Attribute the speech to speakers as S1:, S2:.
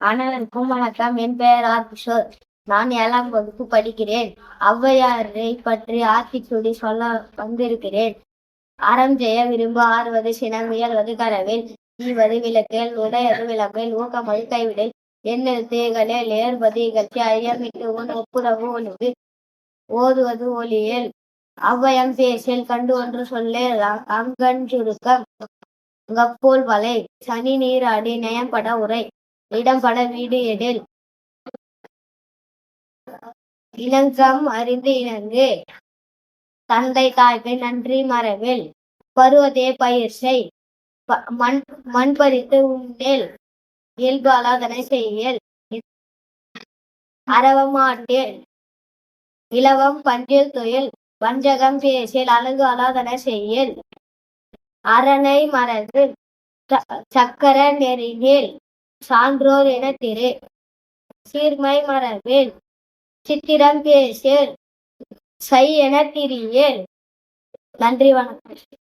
S1: அனைவருக்கும் வணக்கம் என் பெயர் ஆர் கிஷோர் நான் ஏழாம் வகுப்பு படிக்கிறேன். ஔவையாரை பற்றி ஆத்திச்சூடி சொல்ல வந்திருக்கிறேன். அறம் செய்ய விரும்ப ஆறுவது சினம் இயல்வது கரவில் ஈவது விளக்கேல் உடையது விளம்பில் ஊக்கமது கைவிடல் எண்ணெல் தேகலில் ஏற்பது இகழ்ச்சி ஐயமிட்டு உன் ஒப்புரவு ஒழுங்கு ஓதுவது ஒளியில் ஔவையம் பேசில் கண்டு ஒன்று சொல்லே அங்கன் சுருக்கம் கப்போல் வலை சனி நீராடி நயம்பட உரை. இடம்பட வீடு எழில் இளங்கம் அறிந்து இணங்கு தந்தை தாய்க்கு நன்றி மரபில். பருவதே பயிர் செய் மண் மண் பறித்து உண்டேல் இயல்பு அலாதனை செய்யல். அரவமாட்டேல் இலவம் பஞ்சில் தொழில். வஞ்சகம் பேசில் அழகு அலாதன செய்யல். அரணை மரபு ச- சக்கர நெறியில். சான்றோர் என திரு. சீர்மை மரபில் சித்திரம் பேசில் சை என திரியேல். நன்றி வணக்கம்.